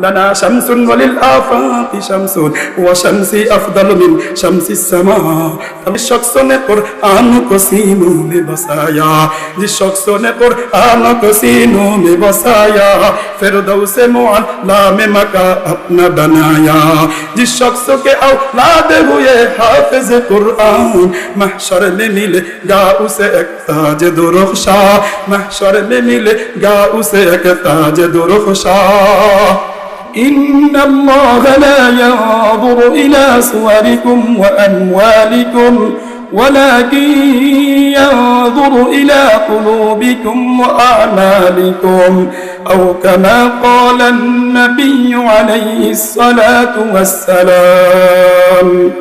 لنا شمس وللآفاق شمس وشمس أفضل من شمس السماء الشخص نقر القرآن قسيم ببصايا الشخص نقر القرآن قسيم ببصايا فردوس معل لا ممكا اپنا بنايا الشخص شخص کے اولاد ہوئے حافظ قرآن محشر میں ملے گا اسے ایک تاج درخشا محشر میں ملے گا اسے ایک تاج درخشا إن الله لا ينظر إلى صوركم وأموالكم ولكن ينظر إلى قلوبكم وأعمالكم. أو كما قال النبي عليه الصلاة والسلام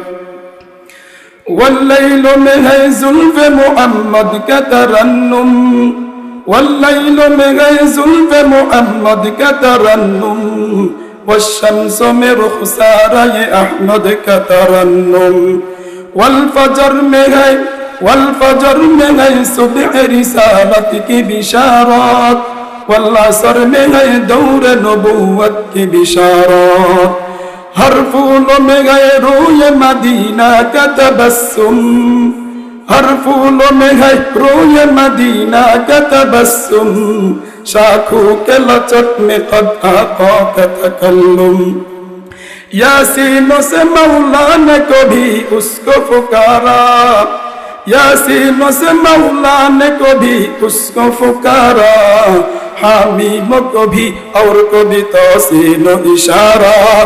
والليل من فمحمد محمد كترنم والليل من فمحمد محمد كترنم والشمس مرخساري أحمد كترنم والفجر مهي والفجر مهي سبع رسالتك بشارات والعصر مهي دور نبوتك بشارات هر فول مهي روي مدينة تبسم ہر پھول میں ہے روئے مدینہ کا تبسم۔ شاخوں کے لچک میں قد آقا کا تکلم۔ یاسینوں سے مولا نے کو بھی اس کو پکارا۔ یاسینوں سے مولا نے کو بھی اس کو پکارا۔ حامیم کو بھی اور کو بھی توسین و اشارہ۔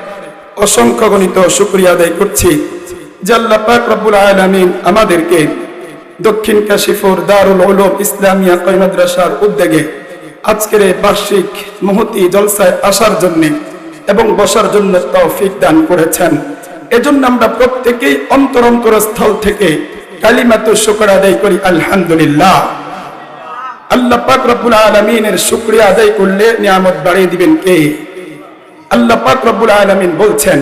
অসংখ্য গণিত শুকরিয়া আদায় করছি। আল্লাহ পাক রব্বুল আলামিন আমাদেরকে দক্ষিণ কাশীপুর দারুল উলুম ইসলামিয়া কয় মাদ্রাসার উদ্যোগে আজকের এই বার্ষিক মহতি জলসায় আসার জন্য এবং বসার জন্য তৌফিক দান করেছেন। এজন্য আমরা প্রত্যেকেই অন্তর অন্তর স্থল থেকে কালিমাত শুকর আদায় করি, আলহামদুলিল্লাহ। আল্লাহ পাক রব্বুল আলামিনের শুকরিয়া আদায় করলে নিয়ামত বাড়িয়ে দিবেন কে? আল্লাহ পাক রব্বুল আলামিন বলছেন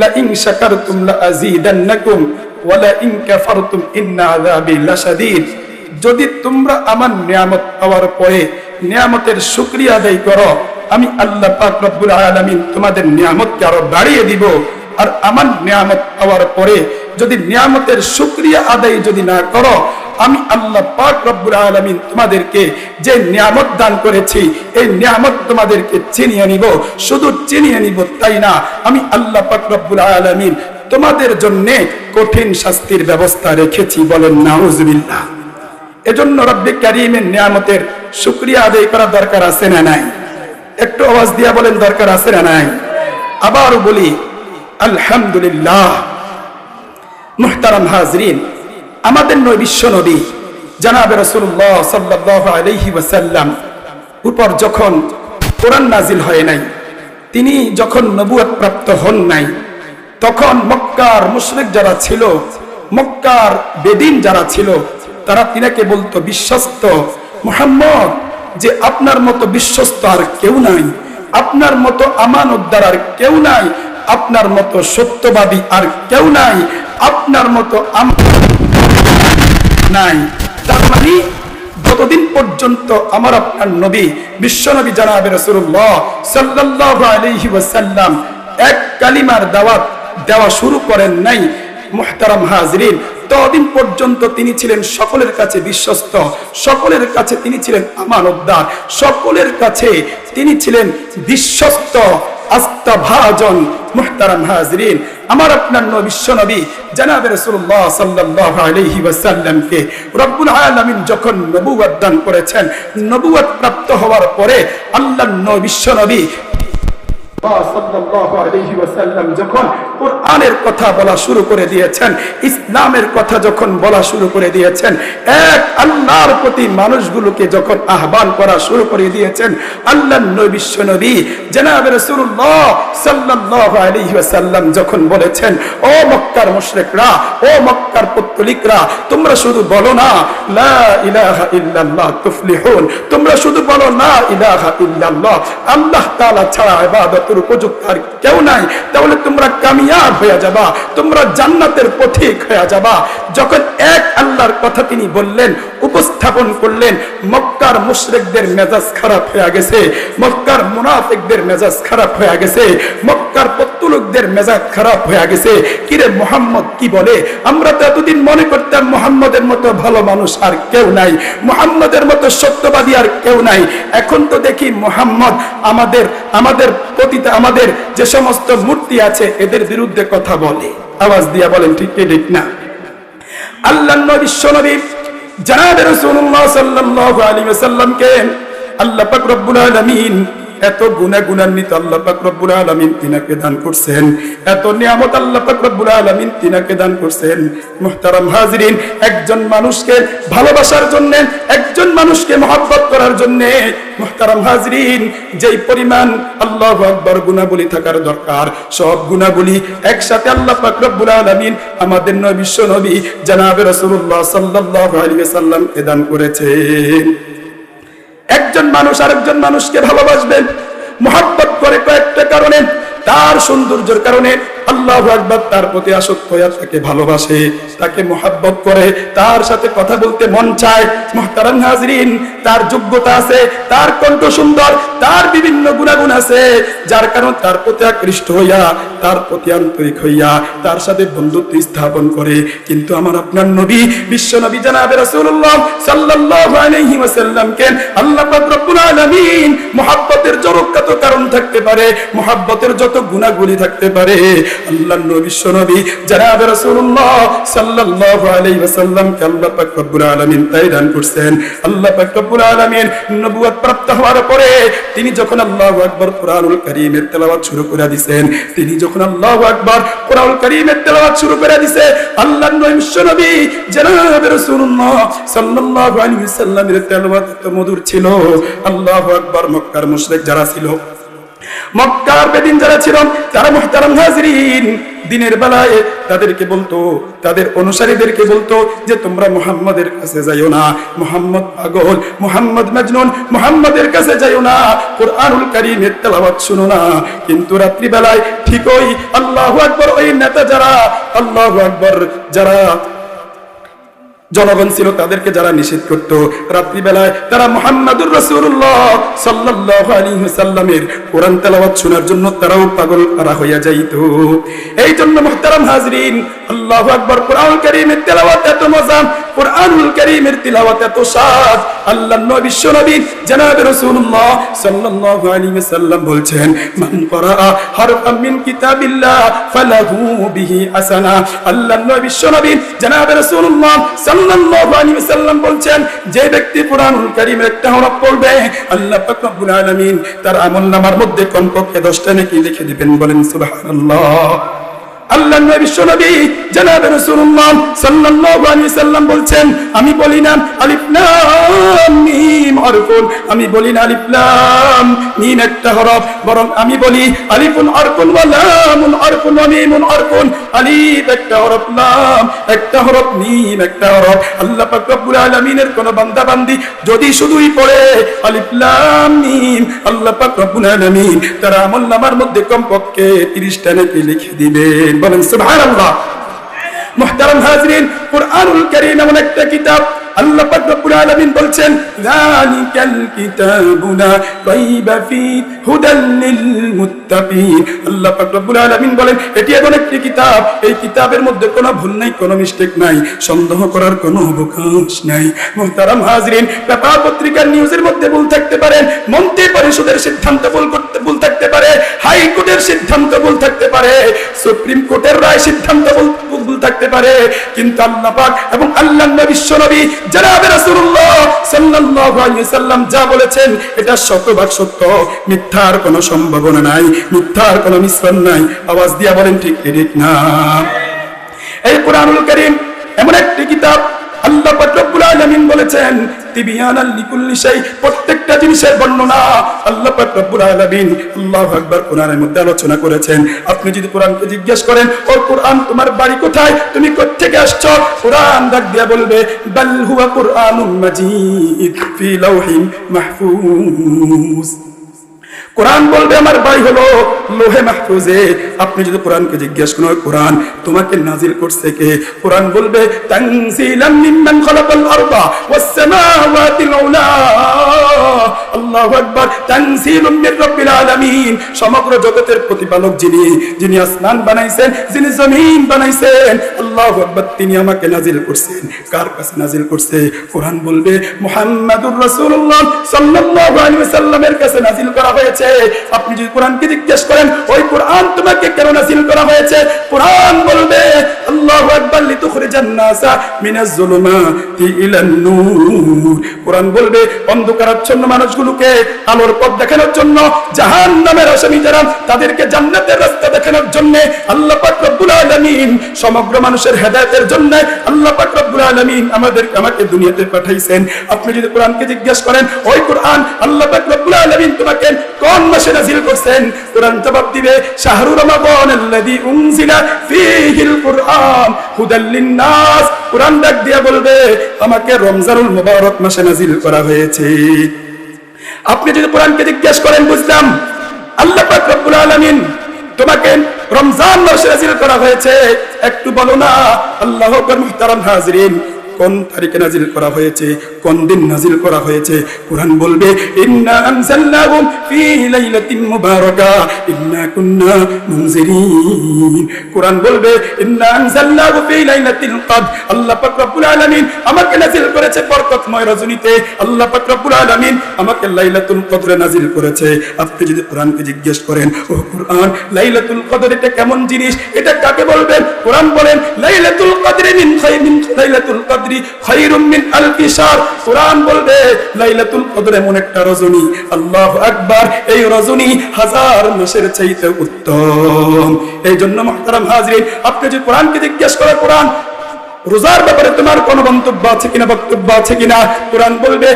লা ইন শাকারতুম লা আযীদান্নাকুম ওয়া লা ইন কাফারতুম ইন্না আযাবি লাশাদীদ। যদি তোমরা আমার নিয়ামত পাওয়ার পরে নিয়ামতের শুকরিয়া আদায় করো, আমি আল্লাহ পাক রব্বুল আলামিন তোমাদের নিয়ামতকে আরও বাড়িয়ে দিব। আর আমার নিয়ামত পাওয়ার পরে যদি নিয়ামতের শুকরিয়া আদায় যদি না করো আমি আল্লাহ পাক রব্বুল আলামিন তোমাদেরকে যে নিয়ামত দান করেছি, এই নিয়ামত তোমাদেরকে চিনিয়ে নিব। শুধু চিনিয়ে নিব তাই না, আমি আল্লাহ পাক রব্বুল আলামিন তোমাদের জন্য কঠিন শাস্তির ব্যবস্থা রেখেছি বলেন নাউজুবিল্লাহ। এজন্য রব্বি কারিমের নিয়ামতের শুকরিয়া আদায় করা দরকার আছে না নাই? একটু আওয়াজ দিয়া বলেন দরকার আছে না নাই? আবার বলি, আলহামদুলিল্লাহ, মুহতারাম হাজরিন আমাদের নয় বিশ্ব নবী, জানাবে রসুল্লাহ সাল্লাহ আলহি ওয়াসাল্লাম। উপর যখন কোরআন নাজিল হয় নাই, তিনি যখন নবুয়াত প্রাপ্ত হন নাই, তখন মক্কার মুশরিক যারা ছিল, মক্কার বেদিন যারা ছিল, তারা তিনাকে বলতো, বিশ্বস্ত মুহাম্মদ, যে আপনার মতো বিশ্বস্ত আর কেউ নাই, আপনার মতো আমানতদার আর কেউ নাই, আপনার মতো সত্যবাদী আর কেউ নাই, আপনার মতো আম- নাই। তার মানে যতদিন পর্যন্ত আমার আপনার নবী, বিশ্ব নবী জানাবে রসুল্লাহ সাল্লাহ আলহি ওয়াসাল্লাম এক কালিমার দাওয়াত দেওয়া শুরু করেন নাই মুহতারাম হাজরিন, ততদিন পর্যন্ত তিনি ছিলেন সকলের কাছে বিশ্বস্ত, সকলের কাছে তিনি ছিলেন আমানতদার, সকলের কাছে তিনি ছিলেন বিশ্বস্ত। আস্তাভাজন মুহতারাম হাজরিন। আমার আপনার বিশ্ব নবী, জানাবে রাসূলুল্লাহ সাল্লাল্লাহু আলাইহি ওয়াসাল্লামকে, রব্বুল আলামিন যখন নবুয়ত দান করেছেন নবুয়ত প্রাপ্ত হওয়ার পরে আল্লাহর নবী, বিশ্ব নবী যখন কোরআনের কথা বলা শুরু করে দিয়েছেন, ইসলামের কথা যখন বলা শুরু করে দিয়েছেন, এক আল্লাহর প্রতি মানুষগুলোকে যখন আহ্বান করা শুরু করে দিয়েছেন, আল্লাহ বিশ্ব নবী জনাব রাসূলুল্লাহ সাল্লাল্লাহু আলাইহি যখন বলেছেন, ও মক্কার মুশরিকরা, ও মক্কার পত্তলিকরা, তোমরা শুধু বলো না, লা ইলাহা ইল্লাল্লাহ তুফলিহুন, তোমরা শুধু বলো না ইলাহা ইল্লাল্লাহ, আল্লাহ তাআলা ছাড়া ইবাদতের উপযুক্ত আর কেউ নাই, তাহলে তোমরা কামিয়াব হয়ে যাবা, তোমরা জান্নাতের পথিক হয়ে যাবা। যখন এক আল্লাহর কথা তিনি বললেন, উপস্থাপন করলেন, মক্কার মুশরিকদের মেজাজ খারাপ হয়ে গেছে, মক্কার মুনাফিকদের মেজাজ খারাপ হয়ে গেছে, মক্কার পত্তুলুকদের মেজাজ খারাপ হয়ে গেছে। কিরে মোহাম্মদ, কি বলে? আমরা তো এতদিন মনে করতাম মোহাম্মদের মতো ভালো মানুষ আর কেউ নাই, মোহাম্মদের মতো সত্যবাদী আর কেউ নাই। এখন তো দেখি মোহাম্মদ আমাদের আমাদের পতিতে আমাদের যে সমস্ত মূর্তি আছে, এদের বিরুদ্ধে কথা বলে। আওয়াজ দিয়া বলেন, ঠিক ঠিক না? আল্লাহ নবী বিশ্বনবী জানাবে রাসূলুল্লাহ সাল্লাল্লাহু আলাইহি ওয়াসাল্লামকে আল্লাহ পাক রব্বুল আলামিন এত গুণা গুণান্বিত আল্লাহ পাক আলামিন তিনাকে দান করছেন। এত নিয়ামত আল্লাহ পাক আলামিন তিনাকে দান করছেন। মুহতারাম হাজিরিন, একজন মানুষকে ভালোবাসার জন্য, একজন মানুষকে মহব্বত করার জন্য, মুহতারাম হাজিরিন, যেই পরিমাণ আল্লাহু আকবার গুণাবলী থাকার দরকার, সব গুণাবলী একসাথে আল্লাহ পাক আলামিন আমাদের নবী বিশ্ব নবী জনাবে রাসূলুল্লাহ সাল্লাল্লাহু আলাইহি ওয়াসাল্লাম দান করেছেন। একজন মানুষ আরেকজন মানুষকে ভালোবাসবেন মহাব্বত করে কয়েকটা কারণে তার সৌন্দর্যের কারণে আল্লাহ আকবর তার প্রতি আসক্ত হয়ে তাকে ভালোবাসে, তাকে মোহাব্বত করে, তার সাথে কথা বলতে মন চায়। হাজরিন, তার যোগ্যতা আছে, তার কণ্ঠ সুন্দর, তার বিভিন্ন গুণাগুণ আছে, যার তার প্রতি আকৃষ্ট হইয়া, তার প্রতি আন্তরিক হইয়া, তার সাথে বন্ধুত্ব স্থাপন করে। কিন্তু আমার আপনার নবী, বিশ্ব নবী জানাবে আল্লাহ কারণ থাকতে পারে যত গুণাগুলি থাকতে পারে রাসূলুল্লাহ সাল্লাল্লাহু আলাইহি আল্লাহ পাক রব্বুল আলামিন তাই দান আল্লাহ পাক রব্বুল আলামিন নবুয়ত প্রাপ্ত হওয়ার পরে তিনি যখন আল্লাহু আকবার কোরআনুল কারীমের তেলাওয়াত শুরু করে দিবেন তিনি যখন আল্লাহু আকবার কোরআনুল কারীমের তেলাওয়াত শুরু করে দিছে আল্লাহ নবী বিশ্ব নবী জনাবে রাসূলুল্লাহ সাল্লাল্লাহু আলাইহি ওয়াসাল্লামের তেলাওয়াত এত মধুর ছিল। আল্লাহু আকবার মক্কার মুশরিক যারা ছিল মক্কার বেদিন যারা ছিল, তারা মুহতারাম হাজরিন দিনের বেলায় তাদেরকে বলতো, তাদের অনুসারীদেরকে বলতো যে, তোমরা মুহাম্মাদের কাছে যাইও না। মুহাম্মদ পাগল, মুহাম্মদ মাজনুন, মুহাম্মাদের কাছে যাইও না। কোরআনুল কারীমের তেলাওয়াত শুনো না। কিন্তু রাত্রি বেলায় ঠিকই আল্লাহু আকবার ওই নেতা যারা, আল্লাহু আকবার যারা জনগণ ছিল, তাদেরকে যারা নিষেধ করত, রাত্রিবেলায় তারা মোহাম্মদুর রসুল্লাহ সাল্লাহ আলী সাল্লামের কোরআন তেলাওয়াত শোনার জন্য তারাও পাগল করা হইয়া যাইত। এই জন্য মোহতারাম হাজরিন, আল্লাহ আকবর কোরআন করিমের তেলাওয়াত এত মজা, কোরআনুল করিমের তিলাওয়াত এত স্বাদ আল্লাহ বিশ্ব নবী জনাবে রাসূলুল্লাহ সাল্লাল্লাহু আলাইহি বলছেন, মান মিন কিতাবিল্লাহ ফালাহু বিহি আল্লাহ বিশ্ব নবী সাল্লাল্লাহু আলাইহি যে ব্যক্তি কোরআনুল কারীমের একটা হরফ পড়বে, আল্লাহ পাক রব্বুল আলামিন তার আমলনামার মধ্যে কমপক্ষে 10টা নেকি লিখে দিবেন। বলেন, সুবহানাল্লাহ। আমি বলি না আমি বলি না একটা হরফ, বরং আমি বলি আলিফুন আলিফ একটা হরফ, লাম একটা হরফ একটা হরফ। আল্লাহ কোন বান্দা বান্দি যদি শুধুই পড়ে, আলিফ লাম মিম, আল্লাহ পাক রব্বুল আলামিন তার মধ্যে কমপক্ষে 30টা নেকি লিখে দিবেন। বলেন সুবহানাল্লাহ মুহতারাম হাজরিন কোরআনুল কারীম এমন একটা কিতাব আল্লাহ মিস্টেক নাই সন্দেহ করার কোনো নাই। হাজরিন পত্রিকার নিউজের মধ্যে ভুল থাকতে পারে, মন্ত্রী পরিষদের সিদ্ধান্ত ভুল করতে, ভুল থাকতে পারে, হাইকোর্টের সিদ্ধান্ত ভুল থাকতে পারে, সুপ্রিম কোর্টের রায় সিদ্ধান্ত ভুল থাকতে পারে। কিন্তু আল্লাহ পাক এবং আল্লাহ বিশ্ব নবী জনাবে রাসূলুল্লাহ সাল্লাল্লাহু আলাইহি সাল্লাম যা বলেছেন, এটা শতভাগ সত্য। মিথ্যার কোনো সম্ভাবনা নাই, মিথ্যার কোনো মিশ্রণ নাই। আওয়াজ দিয়া বলেন ঠিক ঠিক না। এই কোরআনুল করিম এমন একটি কিতাব আল্লাহ রব্বুল আলামিন বলেছেন প্রত্যেকটা জিনিসের বর্ণনা আল্লাহ পাক রব্বুল আলামিন আল্লাহু আকবার কোরআনের মধ্যে আলোচনা করেছেন। আপনি যদি কোরআনকে জিজ্ঞেস করেন, ও কোরআন, তোমার বাড়ি কোথায়? তুমি কোত্থেকে আসছো? কোরআন ডাক দিয়া বলবে, বাল হুয়া কুরআনুম মাজিদ ফি লাউহিন মাহফুজ। কোরআন বলবে, আমার বাড়ি হলো লোহে মাহফুজে। আপনি যদি কোরআনকে জিজ্ঞেস করেন, "ওই কোরআন তোমাকে নাজিল করছে কে? কোরআন বলবে তানজিলাম মিম্মান খালাকাল আরদা ওয়াস সামাওয়াতিল উলা আল্লাহু আকবার, তানজিলুম মির রাব্বিল আলামিন। সমগ্র জগতের প্রতিপালক যিনি যিনি আসমান বানাইছেন, যিনি জমিন বানাইছেন, আল্লাহু আকবার, তিনি আমাকে নাজিল করছেন। কার কাছে নাজিল করছে? কোরআন বলবে, মুহাম্মাদুর রাসূলুল্লাহ সাল্লাল্লাহু আলাইহি ওয়াসাল্লামের কাছে নাজিল হয়েছে। আপনি যদি কোরআনকে জিজ্ঞেস করেন, ওই কোরআন তোমাকে কেন নাজিল করা হয়েছে? কোরআন বলবে, আল্লাহু আকবার, লিতুখরিজান নাসা মিনাজ জুলুমাতি ইলান নূর। কোরআন বলবে, অন্ধকারাচ্ছন্ন মানুষগুলোকে আলোর পথ দেখানোর জন্য, জাহান্নামের আসামি যারা তাদেরকে জান্নাতের রাস্তা দেখানোর জন্য আল্লাহ পাক রব্বুল আলামিন সমগ্র মানুষের হেদায়েতের জন্য আল্লাহ পাক রব্বুল আলামিন আমাদের আমাকে দুনিয়াতে পাঠাইছেন। আপনি যদি কোরআনকে জিজ্ঞেস করেন, ওই কোরআন আল্লাহ পাক রব্বুল আলামিন তোমাকে কোন মাসে নাজিল করছেন? কোরআন জবাব দিবে, শাহরু রমাদান আল্লাযী উনজিলা ফীহিল কুরআন, হুদাল লিন-নাস। কোরআন ডাক দিয়া বলবে, আমাকে রমজানুল মুবারক মাসে নাজিল করা হয়েছে। আপনি যদি কোরআনকে জিজ্ঞেস করেন, বুঝলাম, আল্লাহ পাক রব্বুল আলামিন তোমাকে রমজান মাসে নাজিল করা হয়েছে। একটু বলো না, আল্লাহ মুহতারাম হাজিরিন কোন তারিখে নাজিল করা হয়েছে? কোন দিন নাজিল করা হয়েছে? কোরআন বলবে, ইন্না আনজালনাহু ফি লাইলাতিন মুবারাকা, ইন্না কুন্না মুনজিরিন। কোরআন বলবে, ইন্না আনজালনাহু ফি কদর। আল্লাহ পাক রব্বুল আলামিন আমাকে নাজিল করেছে বরকতময় রজনীতে। আল্লাহ পাক রব্বুল আলামিন আমাকে লাইলাতুল কদরে নাজিল করেছে। আপনি যদি কোরআনকে জিজ্ঞেস করেন ও কোরআন, লাইলাতুল কদর এটা কেমন জিনিস? এটা কাকে বলবেন? কোরআন বলেন, লাইলাতুল কদরি মিন খায়রিন লাইলাতুল কদরি খায়রুম মিন আলফি শাহর কোরআন বলবে, লাইলাতুল কদর এমন একটা রজনী। আল্লাহু আকবার, এই রজনী হাজার মাসের চাইতে উত্তম। এই জন্য মুহতারাম হাজরিন, আপনি যদি কোরআনকে জিজ্ঞেস করে কোরআন রোজার ব্যাপারে তোমার কোন মন্তব্য আছে কিনা, বক্তব্য আছে কিনা? কোরআন বলবে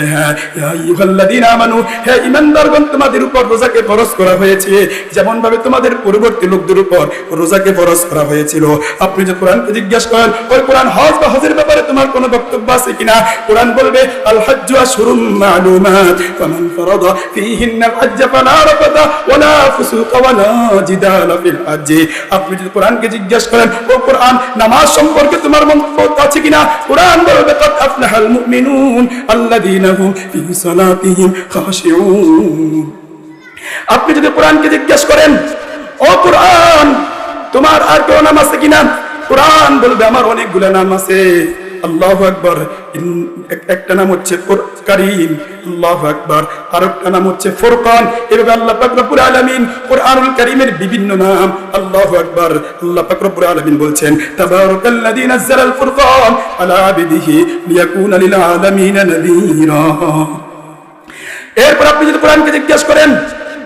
হ্যাঁ রোজাকে করা যেমন ভাবে তোমাদের পূর্ববর্তী লোকদের উপর রোজাকে ফরজ করা হয়েছিল। আপনি যে কোরআনকে জিজ্ঞাসা করেন, ওই কোরআন হজ বা হজের ব্যাপারে তোমার কোনো বক্তব্য আছে কিনা? কোরআন বলবে আল হজ্জু أشهر معلومات فمن فرض فيهن الحج فلا رفث ولا فسوق ولا جدال في الحج আপনি যদি কোরআনকে জিজ্ঞেস করেন ও কোরআন নামাজ সম্পর্কে তোমার মন্তব্য আছে কিনা কোরআন বলবে قد أفلح المؤمنون الذين هم في صلاتهم خاشعون আপনি যদি কোরআনকে জিজ্ঞেস করেন ও কোরআন তোমার আর কেউ নাম আছে কিনা কোরআন বলবে আমার অনেকগুলো নাম আছে আল্লাহ আকবর। একটা নাম হচ্ছে কারিম, আল্লাহ আকবর। আর নাম হচ্ছে ফোরকান। এভাবে আল্লাহ পাকরপুর আলমিন কোরআনুল কারিমের বিভিন্ন নাম আল্লাহ আকবর। আল্লাহ পাকরপুর আলমিন বলছেন, তাবারাকাল্লাযী নাযালাল ফুরকান আলা আবিদিহি লিয়াকুনা লিল আলামিন নাযীরা। এরপর আপনি যদি কোরআনকে জিজ্ঞেস করেন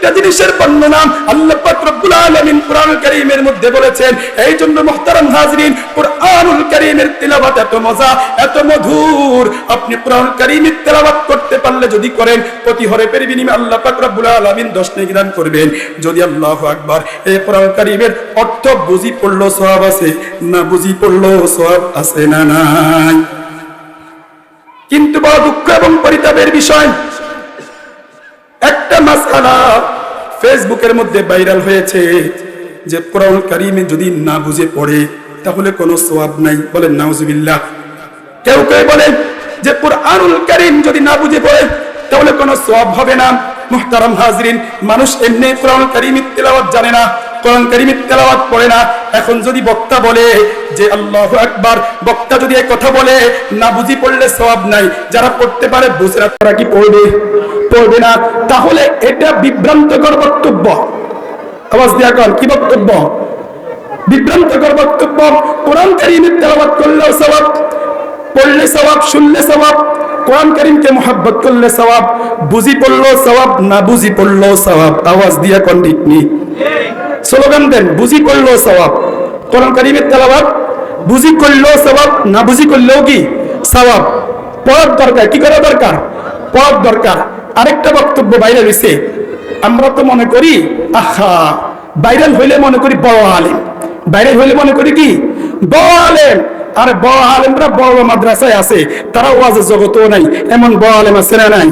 প্রত্যেকটা জিনিসের বর্ণনা আল্লাহ পাক রব্বুল আলামিন কোরআনুল কারীমের মধ্যে বলেছেন এই জন্য মুহতারাম হাজরিন, কোরআনুল কারীমের তেলাওয়াত এত মজা, এত মধুর। আপনি কোরআনুল কারীমের তেলাওয়াত করতে পারলে যদি করেন প্রতি হরে পেরি বিনিময়ে আল্লাহ পাক রব্বুল আলামিন দশ নেকি দান করবেন। যদি আল্লাহু আকবার, এই কোরআনুল কারীমের অর্থ বুঝি পড়ল সওয়াব আছে না বুঝি পড়ল সওয়াব আছে না নাই? কিন্তু বড় দুঃখ এবং পরিতাপের বিষয় একটা মাসআলা ফেসবুকের মধ্যে ভাইরাল হয়েছে যে কোরআন কারিমে যদি না বুঝে পড়ে, তাহলে কোনো সোয়াব নাই। বলেন, নাউজুবিল্লাহ। কেউ কেউ বলে যে কোরআনুল কারীম যদি না বুঝে পড়ে, তাহলে কোনো সোয়াব হবে না। মুহতারাম হাজরিন, মানুষ এমনি কোরআন কারীম তেলাওয়াত জানে না, কোরআন কারীম তেলাওয়াত পড়ে না। এখন যদি বক্তা বলে যে আল্লাহু আকবার, বক্তা যদি কথা বলে, না বুঝি পড়লে সওয়াব নাই। যারা পড়তে পারে, বুঝে না তারা কি পড়বে? পড়বে না, তাহলে এটা বিভ্রান্তকর বক্তব্য। আওয়াজ দিয়া কর কি বক্তব্য? বিভ্রান্তকর বক্তব্য, কোরআন কারীমের তেলাওয়াত করলেও সওয়াব, পড়লে সওয়াব, শুনলে সওয়াব, কোরআন কারীমকে মোহাব্বত করলে সওয়াব, বুঝি পড়ল সওয়াব, না বুঝি পড়ল সওয়াব। আওয়াজ দিয়া কোন ঠিক নেই স্লোগান দেন, বুঝি পড়ল সওয়াব। কোরআন কারীমের তেলাওয়াত, বুঝি করলেও সওয়াব, না বুঝি করলেও কি? সওয়াব। পড়ার দরকার, কি করা দরকার? পড়ার দরকার। আরেকটা বক্তব্য বাইরে রয়েছে আমরা তো মনে করি, আহা, ভাইরাল হইলে মনে করি বড় আলেম। ভাইরাল হইলে মনে করি কি? বড় আলেম। আরে বড় আলেমরা বড় মাদ্রাসায় আছে, তারা ওয়াজের জগতও নাই, এমন বড় আলেম আছে না নাই?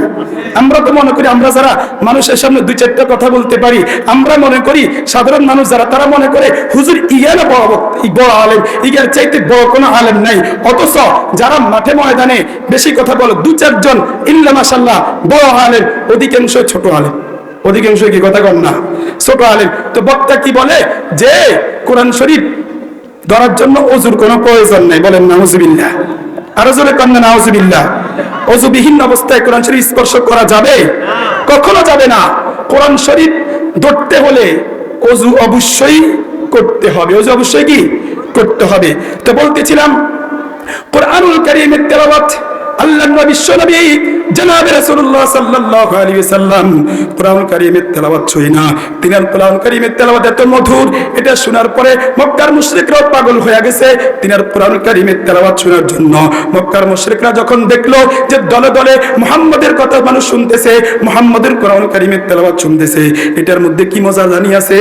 আমরা তো মনে করি আমরা যারা মানুষের সামনে দুই চারটা কথা বলতে পারি, আমরা মনে করি সাধারণ মানুষ যারা, তারা মনে করে হুজুর ইয়ানা বড় বড় আলেম ইগার চাইতে বড় কোনো আলেম নাই। অথচ যারা মাঠে ময়দানে বেশি কথা বলে, দু চারজন ইল্লা মাসাল্লাহ বড় আলেম অধিকাংশ ছোট আলেম। অধিকাংশ কি কথা কন না? ছোট আলেম। তো বক্তা কি বলে? যে কোরআন শরীফ ধরার জন্য অজুর কোনো প্রয়োজন নেই, বলেন না নাউজুবিল্লাহ। আরও জোরে কন্যা নাউজুবিল্লাহ। অজুবিহীন অবস্থায় কোরআন শরীফ স্পর্শ করা যাবে? কখনো যাবে না। কোরআন শরীফ ধরতে হলে অজু অবশ্যই করতে হবে। অজু অবশ্যই কি? করতে হবে। তো বলতেছিলাম, কোরআনুল কারীমের তেলাওয়াত আল্লাহ নবী, বিশ্বনবী জনাবে রাসূলুল্লাহ সাল্লাল্লাহু আলাইহি সাল্লাম কোরআন কারীমের তেলাওয়াত ছুঁই না। তিনার কোরআন কারীমের তেলাওয়াত এত মধুর, এটা শোনার পরে মক্কার মুশরিকরাও পাগল হয়ে গেছে। তিনার কোরআন কারীমের তেলাওয়াত শোনার জন্য মক্কার মুশরিকরা যখন দেখল যে দলে দলে মুহাম্মাদের কথা মানুষ শুনতেছে, মুহাম্মাদের কোরআন কারীমের তেলাওয়াত শুনতেছে, এটার মধ্যে কি মজা জানি আছে?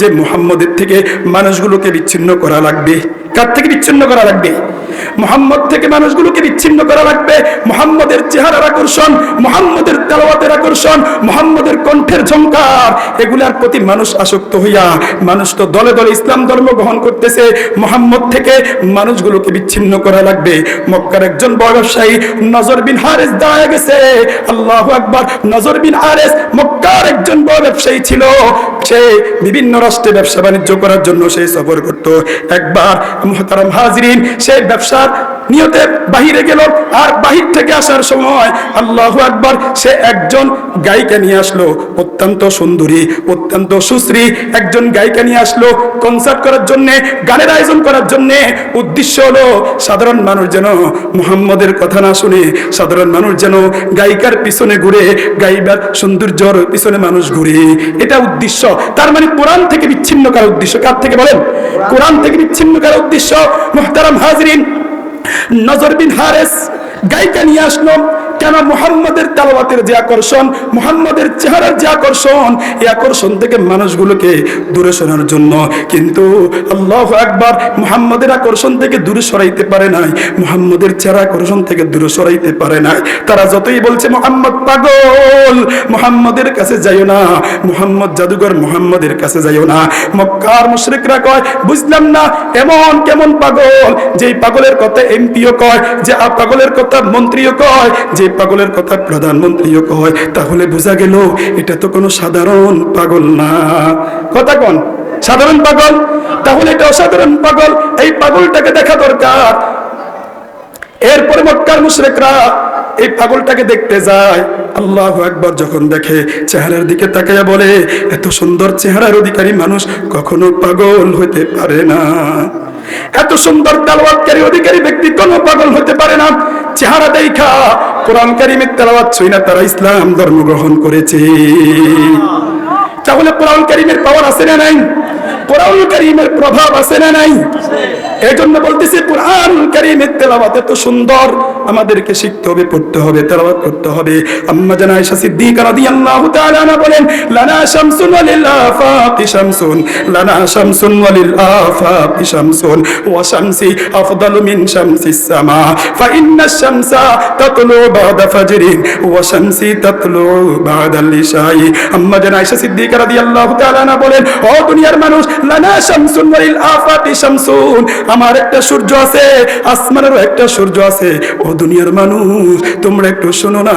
যে মুহাম্মাদের থেকে মানুষগুলোকে বিচ্ছিন্ন করা লাগবে। কার থেকে বিচ্ছিন্ন করা লাগবে? মোহাম্মদ থেকে মানুষগুলোকে বিচ্ছিন্ন করা লাগবে। মোহাম্মদের চেহারার আকর্ষণ, মোহাম্মদের তেলাওয়াতের আকর্ষণ, মোহাম্মদের কণ্ঠের ঝংকার, এগুলার প্রতি মানুষ আসক্ত হইয়া, মানুষ তো দলে দলে ইসলাম ধর্ম গ্রহণ করতেছে। মোহাম্মদ থেকে মানুষগুলোকে বিচ্ছিন্ন করা লাগবে। মক্কার একজন ব্যবসায়ী, নজর বিন হারেস দাঁড়ায় গেছে। আল্লাহ আকবার, নজর বিন হারেস মক্কার একজন ব্যবসায়ী ছিল। সে বিভিন্ন রাষ্ট্রে ব্যবসা বাণিজ্য করার জন্য সে সফর করত। একবার মুহতারাম হাজরিন, সে ব্যবসার নিয়তে বাহিরে গেল আর বাহির থেকে আসার সময় আল্লাহ আকবার সে একজন গায়িকা নিয়ে আসলো। অত্যন্ত সুন্দরী, অত্যন্ত সুশ্রী একজন গায়িকা নিয়ে আসলো কনসার্ট করার জন্য, গানের আয়োজন করার জন্য। উদ্দেশ্য হলো সাধারণ মানুষ যেন মুহাম্মদের কথা না শুনে, সাধারণ মানুষ যেন গায়িকার পিছনে ঘুরে, গাইবার সৌন্দর্যর পিছনে মানুষ ঘুরে। এটা উদ্দেশ্য। তার মানে কোরআন থেকে বিচ্ছিন্ন করার উদ্দেশ্য। কার থেকে বলেন? কোরআন থেকে বিচ্ছিন্ন করার উদ্দেশ্য। মুহতারাম হাজরিন নজর বিন হারেস গায়িকা নিয়ে আসলো। কেন মুহাম্মাদের তালাবাতের যে আকর্ষণ, মুহাম্মাদের চেহারার যে আকর্ষণ, এই আকর্ষণ থেকে মানুষগুলোকে দূরে সরানোর জন্য কিন্তু আল্লাহ আকবার মুহাম্মাদের আকর্ষণ থেকে দূরে সরাইতে পারে নাই, মুহাম্মাদের চেহারা আকর্ষণ থেকে দূরে সরাইতে পারে নাই। তারা যতই বলছে, মোহাম্মদ পাগল মুহাম্মাদের কাছে যাইও না, মুহাম্মদ জাদুঘর মোহাম্মদের কাছে যাইও না। মক্কার মুশরিকরা কয়, বুঝলাম না, এমন কেমন পাগল? যেই পাগলের কথা এমপিও কয়, যে পাগলের কথা মন্ত্রীও কয়, যে পাগলের কথা প্রধানমন্ত্রীও কয়, তাহলে বোঝা গেল এটা তো কোনো সাধারণ পাগল না। কথা কোন? সাধারণ পাগল? তাহলে এটা অসাধারণ পাগল। এই পাগলটাকে দেখা দরকার। এরপরে মক্কার মুশরিকরা এই পাগলটাকে দেখতে যায়। আল্লাহ একবার যখন দেখে, চেহারার দিকে তাকাইয়া বলে, এত সুন্দর চেহারার অধিকারী মানুষ কখনো পাগল হতে পারে না। এত সুন্দর তালওয়াতকারী অধিকারী ব্যক্তি কোনো পাগল হতে পারে না। চেহারা দেখা কোরআন কারিমের তেলাওয়াত ছুঁই না তারা ইসলাম ধর্ম গ্রহণ করেছে। তাহলে কোরআন কারিমের পাওয়ার আছে না নাই? কোরআন কারীমের প্রভাব আছে না নাই? এই জন্য বলতেছি কোরআন কারীমের তেলাওয়াত এত সুন্দর, আমাদেরকে শিখতে হবে, পড়তে হবে, তেলাওয়াত করতে হবে। আম্মা জানা আয়েশা সিদ্দিকা রাদিয়াল্লাহু তাআলা আনহা বলেন, লানা শামসুন ওয়ালিল আফাqi শামসুন, লানা শামসুন ওয়ালিল আফাqi শামসুন, ওয়া শামসি আফদালু মিন শামসিস সামা ফাইন্না শামসা তাতলু বাদা ফাজরিন, ওয়া শামসি তাতলু বাদা লিশাই। আম্মা জানা আয়েশা সিদ্দিকা রাদিয়াল্লাহু তাআলা আনহা বলেন, ও দুনিয়ার মানুষ লানা শামসুন আফাqi শামসুন। আমার একটা সূর্য আছে, আসমানেরও একটা সূর্য আছে। ও দুনিয়ার মানুষ, তোমরা একটু শোনো না।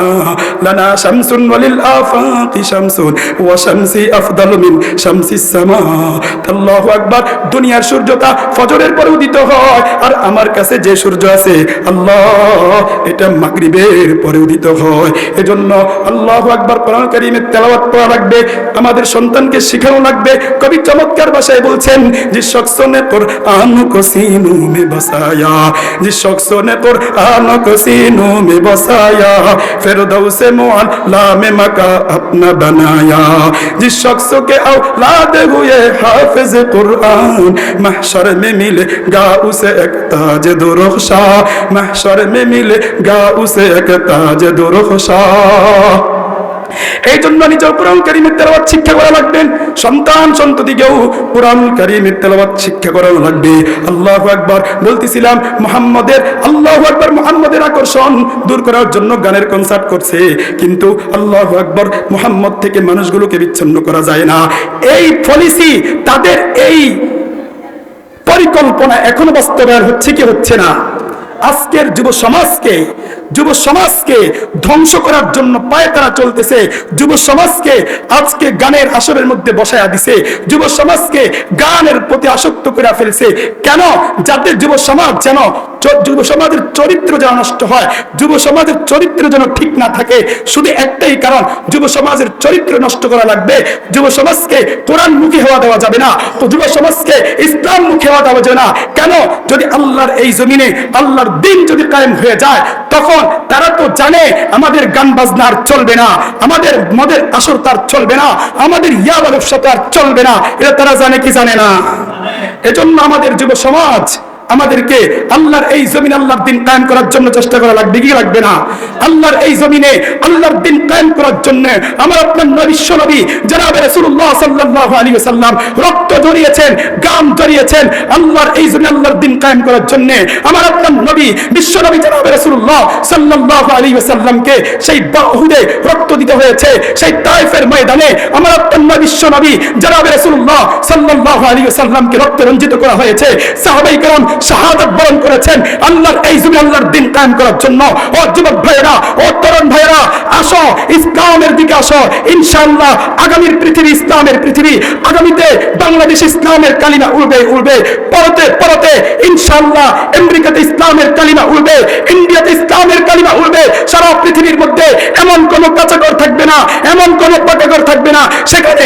লানা শামসুন আফাqi শামসুন। ওয়া শামসি আফদালু মিন সামা। আল্লাহু আকবার, দুনিয়ার সূর্যটা ফজরের পরে উদিত হয়। আর আমার কাছে যে সূর্য আছে, আল্লাহ, এটা মাগরিবের পরে উদিত হয়। এজন্য আল্লাহু আকবার কোরআন কারীমের তেলাওয়াত করা লাগবে। আমাদের সন্তানকে শেখানো লাগবে। কবি চমৎকার ভাষায় বলছেন যে শখস ने कुरान को सीनों में बसाया जिस शख्स ने कुरान को सीनों में बसाया फिर से मुअल्ला में मका अपना बनाया जिस शख्स के औलाद हुए हाफिज कुरान महशर में मिलेगा उसे एक ताज दुरुखशा महशर में मिलेगा उसे एक ताज दुरुखशा এই জন্য নিজের কোরআন শিক্ষা করা লাগবে। সন্তান সন্ততিকেও কোরআন শিক্ষা লাগবে। আল্লাহু আকবার বলতেছিলাম, মুহাম্মদের, আল্লাহু আকবার মুহাম্মদের আকর্ষণ দূর করার জন্য গানের কনসার্ট করছে। কিন্তু আল্লাহু আকবার মুহাম্মদ থেকে মানুষগুলোকে বিচ্ছিন্ন করা যায় না। এই পলিসি তাদের এই পরিকল্পনা এখনও বাস্তবায়ন হচ্ছে কি হচ্ছে না? আজকের যুব সমাজকে যুব সমাজকে ধ্বংস করার জন্য পায়ে তারা চলতেছে। যুব সমাজকে আজকে গানের আসরের মধ্যে বসায়া দিছে। যুব সমাজকে গানের প্রতি আসক্ত করে ফেলছে। কেন? যাতে যুব সমাজ যেন যুব সমাজের চরিত্র যেন নষ্ট হয়, যুব সমাজের চরিত্র যেন ঠিক না থাকে, শুধু একটাই কারণ, যুব সমাজের চরিত্র নষ্ট করা লাগবে। যুব সমাজকে কোরআন মুখী হওয়া দেওয়া যাবে না। তো যুব সমাজকে ইসলাম মুখী হওয়া দেওয়া যাবে না। কেন? যদি আল্লাহর এই জমিনে আল্লাহর দিন যদি কায়েম হয়ে যায়, তখন তারা তো জানে আমাদের গান বাজনা আর চলবে না, আমাদের মদের আসর তার চলবে না, আমাদের ইয়াবা ব্যবসা তো আর চলবে না। এটা তারা জানে কি জানে না? এজন্য আমাদের যুব সমাজ আমাদেরকে আল্লাহর এই জমিন আল্লাহর দিন কায়েম করার জন্য চেষ্টা করা লাগবে, কি লাগবে না? আল্লাহর এই জমিনে আল্লাহর দিন কায়েম করার জন্য আমার আপনার নবী বিশ্ব নবী জনাব রাসূলুল্লাহ সাল্লাল্লাহু আলাইহি ওয়াসাল্লাম রক্ত জড়িয়েছেন গাম জড়িয়েছেন আল্লাহর এই জমিনে আল্লাহর দিন কায়েম করার জন্য আমার আপনার নবী বিশ্ব নবী জনাব রাসূলুল্লাহ সাল্লাল্লাহু আলাইহি ওয়াসাল্লামকে সেই বাহুদে রক্ত দিতে হয়েছে, সেই তায়েফের ময়দানে আমার আপনার নবী বিশ্ব নবী জনাব রাসূলুল্লাহ সাল্লাল্লাহু আলাইহি ওয়াসাল্লামকে রক্ত রঞ্জিত করা হয়েছে সাহাবাই کرام শাহাদাত বরণ করেছেন আল্লাহর এই জমিনে আল্লাহর দিন কায়েম করার জন্য ও যুবক ভাইয়েরা ও তরুণ ভাইয়েরা আসো ইসলামের দিকে আসো ইনশাআল্লাহ আগামীর পৃথিবী ইসলামের পৃথিবী আগামীতে বাংলাদেশ ইসলামের কালিমা উড়বে উড়বে পরতে পরতে ইনশাআল্লাহ আমেরিকাতে ইসলামের কালিমা উড়বে ইন্ডিয়াতে ইসলামের কালিমা উড়বে সারা পৃথিবীর মধ্যে এমন কোন কাঁচাঘর থাকবে না এমন কোন পাকাঘর থাকবে না সেখানে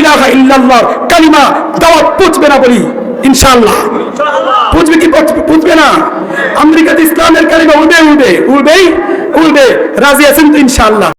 ইলাহা ইল্লাল্লাহ কালিমা দাওয়াত পৌঁছবে না বলি ইনশাআল্লাহ। বুঝবে কি বুঝবে না? আমেরিকাতে ইসলামের কালিমা উঠবে উঠবে উঠবেই উঠবে রাজি আছেন তো ইনশাআল্লাহ।